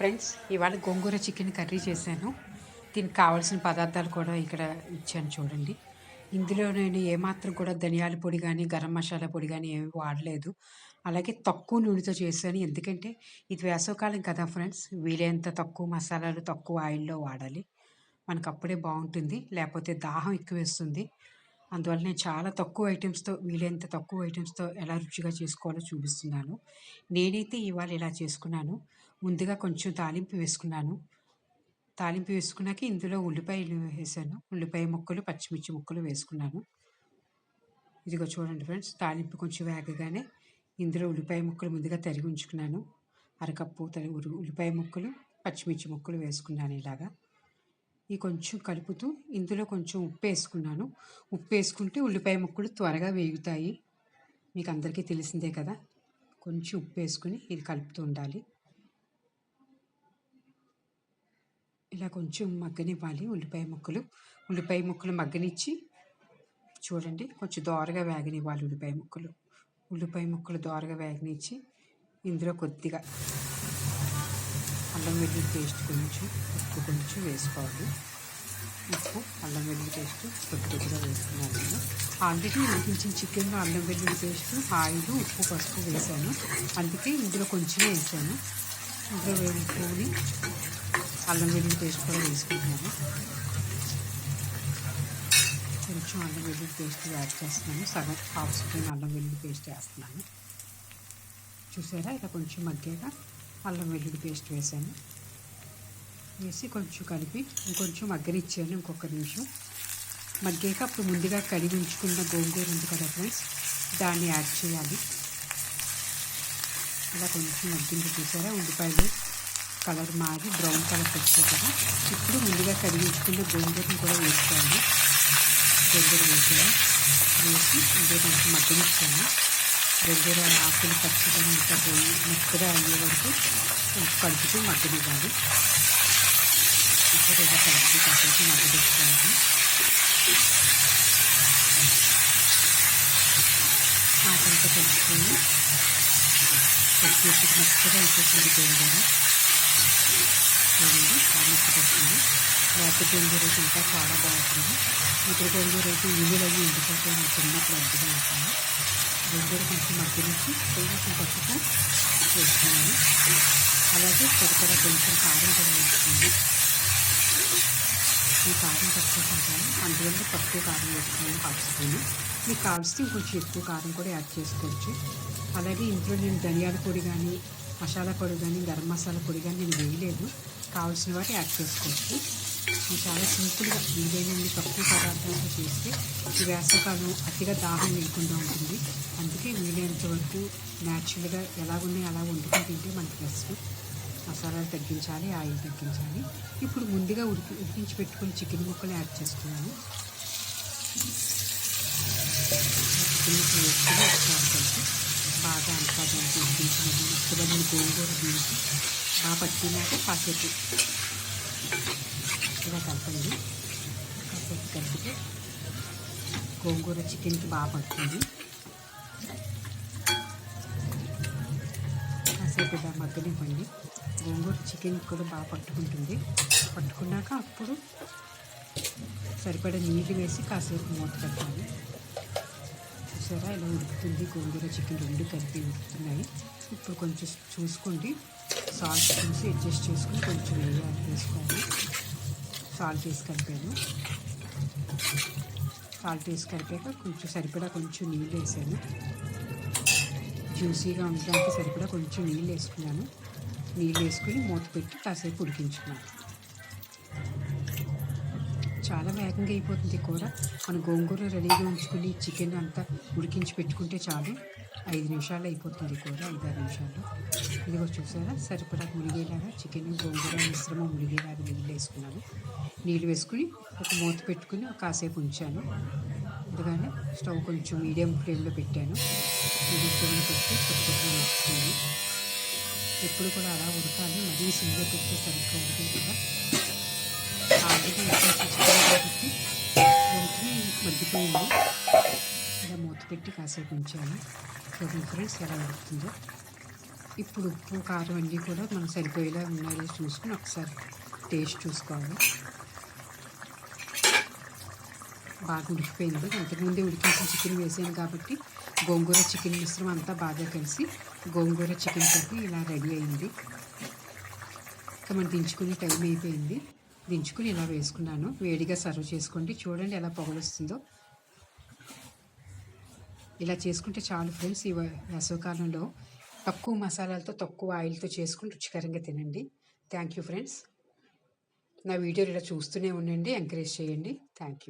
Friends ఇవాళ గోంగూర chicken curry చేశాను. దీనికి కావాల్సిన పదార్థాలు కూడా ఇక్కడ ఇచ్చాను చూడండి. ఇందులో నేను ఏమాత్రం కూడా ధనియాల పొడి కానీ గరం మసాలా పొడి కానీ ఏమి వాడలేదు. అలాగే తక్కువ నూనెతో చేశాను. ఎందుకంటే ఇది వేసవకాలం కదా ఫ్రెండ్స్ వీలైనంత తక్కువ మసాలాలు తక్కువ ఆయిల్లో వాడాలి. మనకు అప్పుడే బాగుంటుంది లేకపోతే దాహం ఎక్కువ వేస్తుంది. అందువల్ల నేను చాలా తక్కువ ఐటమ్స్తో వీలైనంత తక్కువ ఐటమ్స్తో ఎలా రుచిగా చేసుకోవాలో చూపిస్తున్నాను. నేనైతే ఇవాళ ఇలా చేసుకున్నాను. ముందుగా కొంచెం తాలింపు వేసుకున్నాను. తాలింపు వేసుకున్నాక ఇందులో ఉల్లిపాయలు వేసాను. ఉల్లిపాయ ముక్కలు పచ్చిమిర్చి ముక్కలు వేసుకున్నాను. ఇదిగో చూడండి ఫ్రెండ్స్ తాలింపు కొంచెం వేగగానే ఇందులో ఉల్లిపాయ ముక్కలు ముందుగా తరిగి ఉంచుకున్నాను. అరకప్పు తరి ఉల్లిపాయ ముక్కలు పచ్చిమిర్చి ముక్కలు వేసుకున్నాను ఇలాగా. ఈ కొంచెం కలుపుతూ ఇందులో కొంచెం ఉప్పు వేసుకున్నాను. ఉప్పు వేసుకుంటే ఉల్లిపాయ ముక్కలు త్వరగా వేగుతాయి. మీకు అందరికీ తెలిసిందే కదా కొంచెం ఉప్పు వేసుకుని ఇది కలుపుతూ ఉండాలి. ఇలా కొంచెం మగ్గనివ్వాలి. ఉల్లిపాయ ముక్కలు. ఉల్లిపాయ ముక్కలు మగ్గనిచ్చి చూడండి కొంచెం దోరగా వేగనివ్వాలి ఉల్లిపాయ ముక్కలు. ఉల్లిపాయ ముక్కలు దోరగా వేగనిచ్చి ఇందులో కొద్దిగా అల్లం వెల్లుల్లి పేస్ట్ కొంచెం ఉప్పు కొంచెం వేసుకోవాలి. ఉప్పు అల్లం వెల్లుల్లి పేస్ట్ కొద్ది కొద్దిగా వేసుకున్నాను నేను. ఆల్రెడీ ఉడికించిన చికెన్లో అల్లం వెల్లుల్లి పేస్ట్ ఆయిల్ ఉప్పు పసుపు వేసాను. అందుకే ఇందులో కొంచెం వేసాను. ఇందులో వేసుకొని అల్లం వెల్లుల్లి పేస్ట్ కూడా వేసుకుంటున్నాను. కొంచెం అల్లం వెల్లుల్లి పేస్ట్ యాడ్ చేస్తున్నాను. సగం హాఫ్ స్పూన్ అల్లం వెల్లుల్లి పేస్ట్ వేస్తున్నాను. చూసారా? ఇలా కొంచెం మగ్గాక అల్లం వెల్లుల్లి పేస్ట్ వేసాను. వేసి కొంచెం కలిపి ఇంకొంచెం మగ్గనిచ్చాను ఇంకొక నిమిషం. మగ్గాక అప్పుడు ముందుగా కడిగి ఉంచుకున్న గోంగూర ఉంది కదా ఫ్రెండ్స్ దాన్ని యాడ్ చేయాలి. ఇలా కొంచెం మగ్గింది చూసారా? ఉల్లిపాయలు కలర్ మారి బ్రౌన్ కలర్ వచ్చాయి కదా. ఇప్పుడు ముందుగా కడిగించుకున్న గోంగూరని కూడా వేసుకోండి గోంగూర వేసాను. వేసి ఇందులో కొంచెం మగ్గనిచ్చాను గోంగూర ఆకులు పచ్చిగా ఇంకా పోయి మెత్తగా అయ్యే వరకు కొంచెం కలుపుతూ మగ్గనివ్వాలి ఇంకా ఇలా కలిపి కాసేపు మగ్గనిచ్చుకోవాలి. ఆకులతో కలుపుకొని వచ్చేసి మెత్తగా అయిపోతుంది గోంగూర. చూడండి చాలా పడుతుంది లేకపోతే గోంగూర అయితే ఇంకా చాలా బాగుంటుంది. ఇప్పుడు గోంగూర అయితే ఇల్లులు అవి ఎండిపోతే మనకు చిన్నప్పుడు అడ్డుగా ఉంటుంది గోంగూర కొంచెం నుంచి కొంచెం పసుపు వేసుకున్నాను. అలాగే సరిపడా కొంచెం కారం కూడా వేసుకుంది ఈ కారం తక్కువ తింటాను అందువల్ల తక్కువ కారం వేసుకున్నాను హాఫ్ మీకు కావాల్సి ఇంకొంచెం ఎక్కువ కారం కూడా యాడ్ చేసుకోవచ్చు. అలాగే ఇంట్లో నేను ధనియాల పొడి కానీ మసాలా పొడి కానీ గరం మసాలా పొడి కానీ నేను వేయలేదు. కావాల్సిన వాటి యాడ్ చేసుకోవచ్చు. చాలా సింపుల్గా వీలైనన్ని తక్కువ పదార్థాలతో చేస్తే ఈ వేసవకాలం అతిగా దాహం లేకుండా ఉంటుంది. అందుకే వీలైనంత వరకు న్యాచురల్గా ఎలాగున్నాయి అలా వండుకొని తింటే మనకి బెస్ట్. మసాలాలు తగ్గించాలి ఆయిల్ తగ్గించాలి. ఇప్పుడు ముందుగా ఉడికి ఉడికించి పెట్టుకుని చికెన్ ముక్కలు యాడ్ చేసుకున్నాను. చికెన్ ముక్కలు వేసుకుని బాగా అంతా దానికి ఉడికించినది ముక్కలని గోంగూర దీనికి బాగా పట్టినాక కాసేపు. ఇలా కలపండి కాసేపు కలిపితే గోంగూర చికెన్కి బాగా పడుతుంది. కాసేపు ఇలా మగ్గనివ్వండి. గోంగూర చికెన్ కూడా బాగా పట్టుకుంటుంది. పట్టుకున్నాక అప్పుడు సరిపడా నీళ్ళు వేసి కాసేపు మూత పెట్టాలి. చూసారా? ఇలా ఉడుకుతుంది. గోంగూర చికెన్ రెండు కలిపి ఉడుకుతున్నాయి. ఇప్పుడు కొంచెం చూసుకోండి. సాల్ట్ చూసి అడ్జస్ట్ చేసుకుని కొంచెం వేయాలి వేసుకోవాలి సాల్ట్ వేసి కలిపాను. సాల్ట్ వేసి కలిపాక కొంచెం సరిపడా కొంచెం నీళ్ళు వేసాను. జ్యూసీగా ఉండడానికి సరిపడా కొంచెం నీళ్ళు వేసుకున్నాను. నీళ్ళు వేసుకుని మూత పెట్టి కాసేపు ఉడికించుకున్నాను. చాలా వేగంగా అయిపోతుంది కూర. మన గోంగూర రెడీగా ఉంచుకుని చికెన్ అంతా ఉడికించి పెట్టుకుంటే చాలు. ఐదు నిమిషాలు అయిపోతుంది కూర ఐదారు నిమిషాలు. ఇదిగో చూసారా? సరిపడా మునిగేలాగా చికెన్ గోంగూర మిశ్రమం మునిగేలాగా నీళ్ళు వేసుకున్నాను. నీళ్ళు వేసుకుని ఒక మూత పెట్టుకుని కాసేపు ఉంచాను. అందుకనే స్టవ్ కొంచెం మీడియం ఫ్లేమ్లో పెట్టాను. మీడియం ఫ్లేమ్లో పెట్టి వస్తుంది ఎప్పుడు కూడా అలా ఉడకాలి. మరీ సిమ్లో పెడితే సరిగ్గా ఉంటుంది కదా. ఆల్రెడీ కాబట్టి వెంటనే మగ్గిపోయింది ఇలా మూత పెట్టి కాసేపు ఉంచాను చూడండి ఫ్రెండ్స్ ఎలా ఉడుకుతుందో. ఇప్పుడు ఉప్పు కారం అన్నీ కూడా మనం సరిపోయేలా ఉన్నాయో చూసుకుని ఒకసారి టేస్ట్ చూసుకోవాలి. బాగా ఉడికిపోయింది. అంతకుముందే ఉడికించిన చికెన్ వేసాను కాబట్టి గోంగూర చికెన్ మిశ్రమం అంతా బాగా కలిసి గోంగూర చికెన్ కర్రీ ఇలా రెడీ అయింది. ఇంకా మనం దించుకునే టైం అయిపోయింది. దించుకుని ఇలా వేసుకున్నాను. వేడిగా సర్వ్ చేసుకోండి. చూడండి ఎలా పొగలొస్తుందో. ఇలా చేసుకుంటే చాలు ఫ్రెండ్స్ ఈ వేసవకాలంలో వేసవికాలంలో తక్కువ మసాలాలతో తక్కువ ఆయిల్తో చేసుకుని రుచికరంగా తినండి. Thank you friends. నా వీడియోలు ఇలా చూస్తూనే ఉండండి. ఎంకరేజ్ చేయండి. Thank you.